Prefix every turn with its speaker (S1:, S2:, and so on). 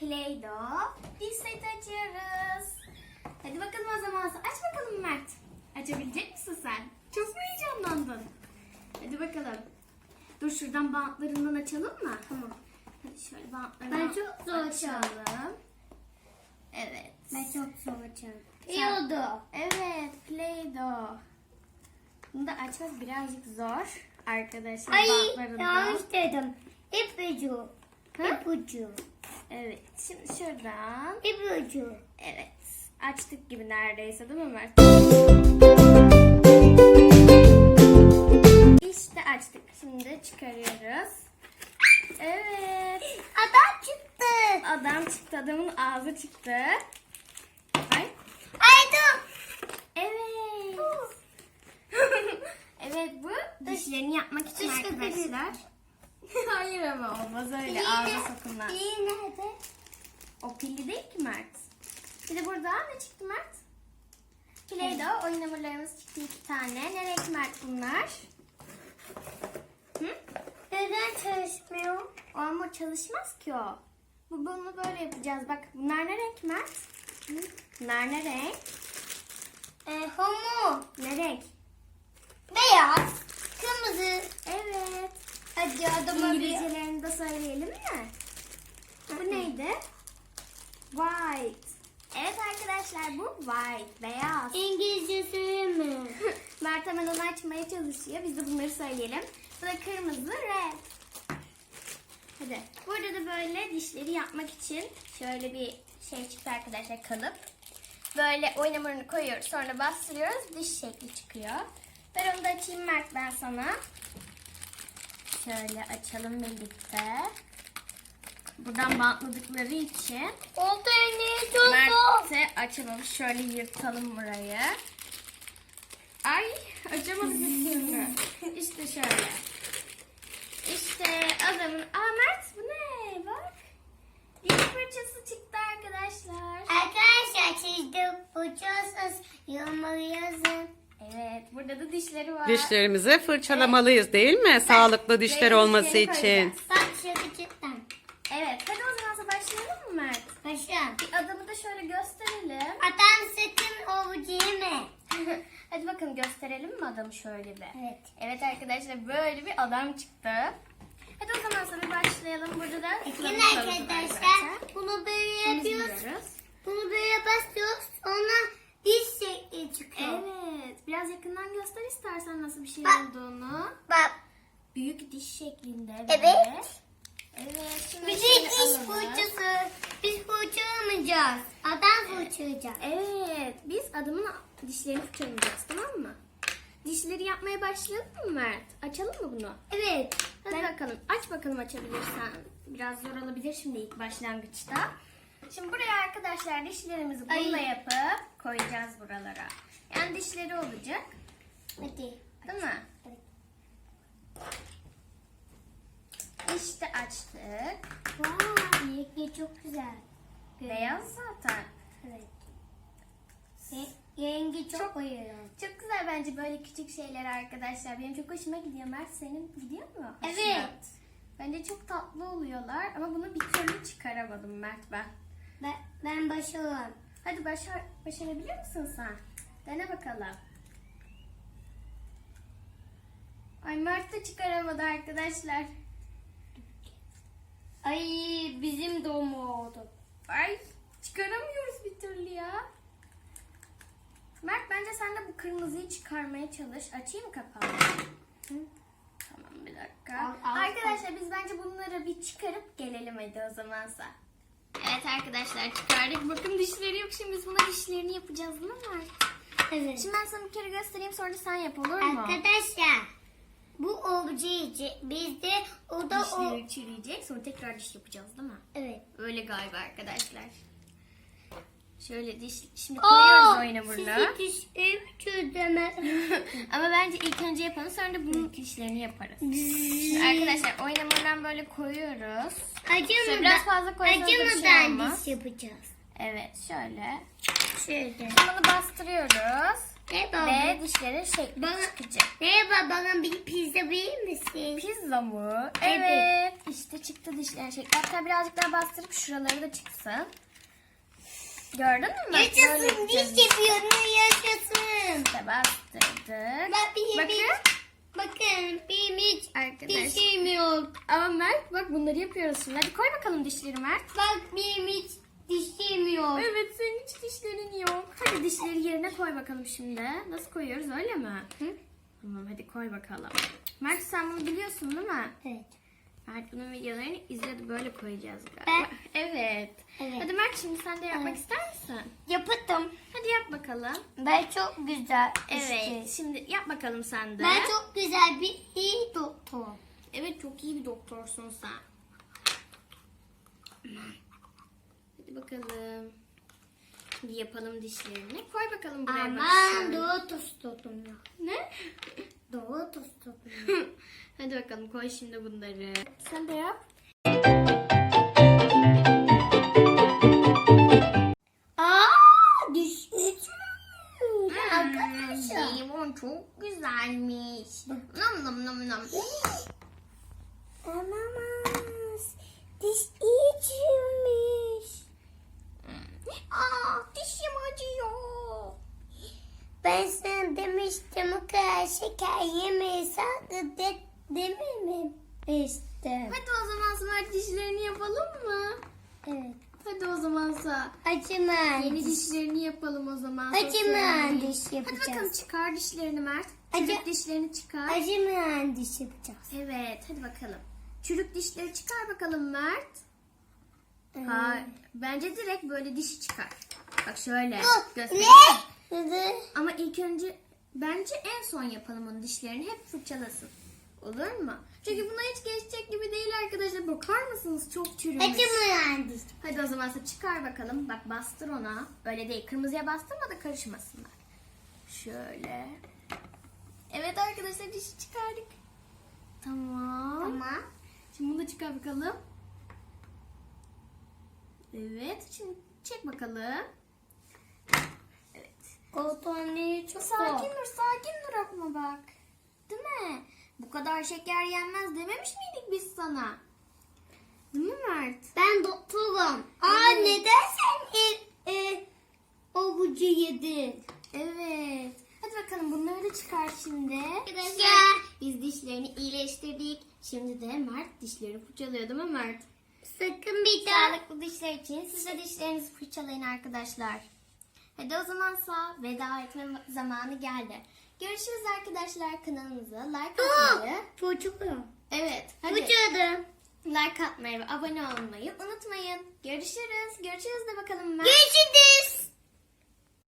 S1: Play-Doh diş seti açıyoruz. Hadi bakalım o zaman. Aç bakalım Mert. Açabilecek misin sen? Çok mu heyecanlandın? Hadi bakalım. Dur şuradan bantlarından açalım mı? Tamam. Hadi şöyle bantlarından
S2: Ben çok zor
S1: açalım. Evet.
S2: Ben çok.
S1: Sen-
S2: İyi oldu.
S1: Evet, Play-Doh. Bunu da açmak birazcık zor arkadaşlar.
S2: Ay
S1: bantlarından.
S2: yanlış dedim. İpucu. İpucu.
S1: Evet, şimdi şuradan.
S2: İpucu.
S1: Evet, açtık gibi neredeyse değil mi Mert? İşte açtık. Şimdi çıkarıyoruz. Evet.
S2: Adam çıktı.
S1: Adam çıktı. Adamın ağzı çıktı. Ay.
S2: Ay dur.
S1: Evet. evet bu dişlerini yapmak için arkadaşlar. Hayır ama olmaz öyle ağza sokulmaz.
S2: İyi nerede?
S1: O pilli değil ki Mert. Bir de burada ne çıktı Mert? Play-Doh oyun hamurlarımız çıktı iki tane. Ne renk Mert bunlar? Hı?
S2: Neden çalışmıyor?
S1: O hamur çalışmaz ki o. Bu bunu böyle yapacağız. Bak bunlar ne renk Mert? Hı? Bunlar ne renk?
S2: E, homo.
S1: Ne renk?
S2: Beyaz. Kırmızı.
S1: Evet.
S2: Hadi adama bir.
S1: İngilizcelerini de söyleyelim mi? Bu neydi? White. Evet arkadaşlar bu white, beyaz.
S2: İngilizce söyleme.
S1: Mert hemen onu açmaya çalışıyor. Biz de bunları söyleyelim. Bu da kırmızı, red. Hadi. Burada da böyle dişleri yapmak için şöyle bir şey çıktı arkadaşlar kalıp. Böyle oyun hamurunu koyuyoruz. Sonra bastırıyoruz. Diş şekli çıkıyor. Ben onu da açayım Mert ben sana. Şöyle açalım birlikte. Buradan bantladıkları için
S2: Oldu elini çok zor.
S1: Mert'e açalım. Şöyle yırtalım burayı. Ay açamadık bir türlü. İşte şöyle. İşte adamın... Aa Mert bu ne? Bak. Diş fırçası çıktı arkadaşlar.
S2: Arkadaşlar de uçuyorsunuz. Yorumları yazın.
S1: Evet burada da dişleri var.
S3: Dişlerimizi fırçalamalıyız değil mi? Sağlıklı dişler olması
S1: dişleri
S3: için.
S1: koyacağız.
S2: Şaka cidden.
S1: Evet hadi o zaman başlayalım mı Mert?
S2: Başla.
S1: Bir adamı da şöyle gösterelim.
S2: Adam sakın ovucu yeme.
S1: Hadi bakın gösterelim mi adamı şöyle bir.
S2: Evet.
S1: Evet arkadaşlar böyle bir adam çıktı. Hadi o zaman sonra başlayalım. Burada da kılavuzlarımız var
S2: arkadaşlar bunu böyle yapıyoruz. Bunu böyle basıyoruz. Sonra diş şekli çıkıyor.
S1: Evet. Biraz yakından göster istersen nasıl bir şey
S2: Bak.
S1: olduğunu.
S2: Bak.
S1: Büyük diş şeklinde.
S2: Evet.
S1: böyle. Evet. Şimdi
S2: de
S1: şöyle
S2: diş fırçası. Biz fırçalamayacağız. Adam fırçalayacak.
S1: Evet. Biz adamın dişlerini fırçalayacağız tamam mı? Dişleri yapmaya başlayalım mı Mert? Açalım mı bunu?
S2: Evet.
S1: Hadi
S2: Ben-
S1: bakalım. Aç bakalım açabilirsen. Biraz zor olabilir şimdi ilk başlangıçta. Şimdi buraya arkadaşlar dişlerimizi
S2: Ay.
S1: bununla yapıp koyacağız buralara. Yani dişleri olacak.
S2: Hadi.
S1: Değil mi?
S2: Evet.
S1: İşte açtık.
S2: Vay, yenge çok güzel.
S1: Beyaz zaten.
S2: Evet. Yenge çok,
S1: Çok-
S2: bayılıyorum.
S1: Çok güzel bence böyle küçük şeyler arkadaşlar. Benim çok hoşuma gidiyor. Mert senin gidiyor mu?
S2: Evet.
S1: Hoşuna? Bence çok tatlı oluyorlar ama bunu bir türlü çıkaramadım Mert ben.
S2: Ben, ben başarıyorum.
S1: Hadi başar başarabilir misin sen? Dene bakalım. Ay Mert de çıkaramadı arkadaşlar.
S2: Ay bizim doğum oldu.
S1: Ay çıkaramıyoruz bir türlü ya. Mert bence sen de bu kırmızıyı çıkarmaya çalış. Açayım mı kapağını? Tamam bir dakika.
S2: Al, al,
S1: arkadaşlar biz bence bunları bir çıkarıp gelelim hadi o zamansa. Arkadaşlar çıkardık. Bakın dişleri yok. Şimdi biz buna dişlerini yapacağız değil mi?
S2: Evet.
S1: Şimdi ben sana bir kere göstereyim sonra sen yap olur mu?
S2: Arkadaşlar bu ovucu yiyecek. Biz de o da o.
S1: Dişleri çürüyecek sonra tekrar diş yapacağız değil mi?
S2: Evet.
S1: Öyle galiba arkadaşlar. Şöyle diş şimdi koyuyoruz oyuna burada.
S2: Sizi dişlerimi çözemez.
S1: Ama bence ilk önce yapalım sonra da bunun dişlerini yaparız. Şimdi arkadaşlar oyun hamurundan böyle koyuyoruz.
S2: Acımadan,
S1: biraz fazla koysanız da bir şey
S2: acımadan
S1: olmaz.
S2: diş yapacağız.
S1: Evet şöyle.
S2: Şöyle.
S1: Şimdi bunu bastırıyoruz.
S2: Merhaba.
S1: Ve dişlerin şekli
S2: Bana-
S1: çıkacak.
S2: Merhaba bana bir pizza verir misin?
S1: Pizza mı?
S2: Evet.
S1: Evet. İşte çıktı dişlerin şekli. Hatta birazcık daha bastırıp şuraları da çıksın. Gördün mü?
S2: Yaşasın diş yapıyorum yaşasın.
S1: İşte bastırdık.
S2: Bak
S1: Bakın.
S2: bakın benim hiç
S1: Arkadaş.
S2: dişim yok.
S1: Ama Mert bak bunları yapıyoruz şimdi. Hadi koy bakalım dişleri Mert.
S2: Bak benim hiç dişim yok.
S1: Evet senin hiç dişlerin yok. Hadi dişleri yerine koy bakalım şimdi. Nasıl koyuyoruz öyle mi?
S2: Hı?
S1: Tamam hadi koy bakalım. Mert sen bunu biliyorsun değil mi?
S2: Evet.
S1: Mert bunun videolarını izledi böyle koyacağız galiba.
S2: Ben-
S1: Evet.
S2: Evet.
S1: Hadi Mert şimdi sen de yapmak
S2: Evet.
S1: ister misin?
S2: Yapıttım.
S1: Hadi yap bakalım.
S2: Ben çok güzel.
S1: Evet.
S2: işte.
S1: Şimdi yap bakalım sen de.
S2: Ben çok güzel bir iyi doktor.
S1: Evet çok iyi bir doktorsun sen. Hadi bakalım. Şimdi yapalım dişlerini. Koy bakalım buraya
S2: Aman doğru tuttum ya.
S1: Ne?
S2: Doğru tuttum.
S1: Hadi bakalım koy şimdi bunları. Sen de yap.
S2: Aa diş üçüncü. Arkadaşlar.
S1: Limon çok güzelmiş. Nam nam nam nam.
S2: Olamaz. Diş içilmiş.
S1: Aa dişim acıyor.
S2: Ben sana demiştim o kadar şeker yemeyi sakın de, dememiştim.
S1: Hadi o zaman smart dişlerini yapalım mı?
S2: Evet.
S1: Hadi o zaman sa.
S2: Acıman.
S1: Yeni dişlerini yapalım o zaman.
S2: Acıman diş
S1: Hadi bakalım
S2: yapacağız.
S1: çıkar dişlerini Mert.
S2: Acı-
S1: Çürük dişlerini çıkar.
S2: Acıman diş yapacağız.
S1: Evet hadi bakalım. Çürük dişleri çıkar bakalım Mert.
S2: Ee,
S1: Ha, bence direkt böyle dişi çıkar. Bak şöyle. Göstereyim.
S2: Ne? Dedi.
S1: Ama ilk önce bence en son yapalım onun dişlerini. Hep fırçalasın. Olur mu? Çünkü buna hiç geçecek gibi değil arkadaşlar. Bakar mısınız? Çok çürümüş.
S2: Acıman diş.
S1: Hadi o zaman sen çıkar bakalım. Bak bastır ona. Öyle değil. Kırmızıya bastırma da karışmasınlar. Şöyle. Evet arkadaşlar dişi çıkardık. Tamam.
S2: Tamam.
S1: Şimdi bunu da çıkar bakalım. Evet. Şimdi çek bakalım. Evet.
S2: Koltuğunu çok
S1: Sakin
S2: zor.
S1: Dur, sakin dur akma bak. Değil mi? Bu kadar şeker yenmez dememiş miydik biz sana? Değil mi Mert?
S2: Ben doktorum. Aa
S1: Evet.
S2: neden sen e, e, avucu yedin?
S1: Evet. Hadi bakalım bunları da çıkar şimdi.
S2: Arkadaşlar.
S1: Biz dişlerini iyileştirdik. Şimdi de Mert dişlerini fırçalıyor değil mi Mert?
S2: Sakın bir daha.
S1: Sağlıklı dişler için siz de dişlerinizi fırçalayın arkadaşlar. Hadi o zamansa veda etme zamanı geldi. Görüşürüz arkadaşlar kanalımıza like atmayı.
S2: Çocuğum.
S1: Evet. Hadi. Like atmayı ve abone olmayı unutmayın. Görüşürüz. Görüşürüz de bakalım Mert.
S2: Görüşürüz.